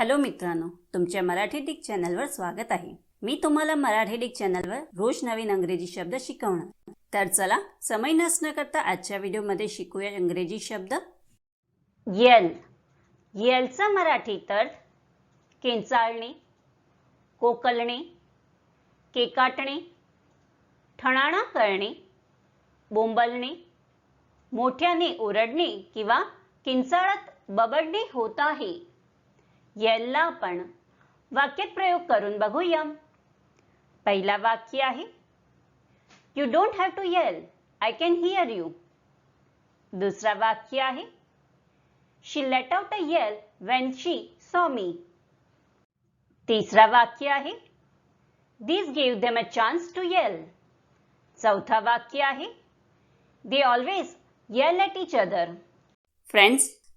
Hello मित्रांनो तुमच्या Marathi Dick चॅनलवर स्वागत आहे. मी तुम्हाला मराठी डिक चॅनलवर रोज नवीन अंग्रेजी शब्द शिकवणार. तर चला समय नसणं करता आजच्या व्हिडिओमध्ये शिकूया इंग्रजी शब्द. येल. येलचा मराठी तर किंचाळणे कोकलणे केकाटणे ठणाणा करणे बोंबलणे मोठ्याने ओरडणे किंवा किंचाळत बबडणे होत आहे. याला आपण. वाक्यात प्रयोग करून बघूया. पहिला वाक्य आहे you don't have to yell I can hear you दुसरा वाक्य आहे she let out a yell when she saw मी तिसरा वाक्य आहे this gave them a chance to yell चौथा वाक्य आहे they always yell at each other friends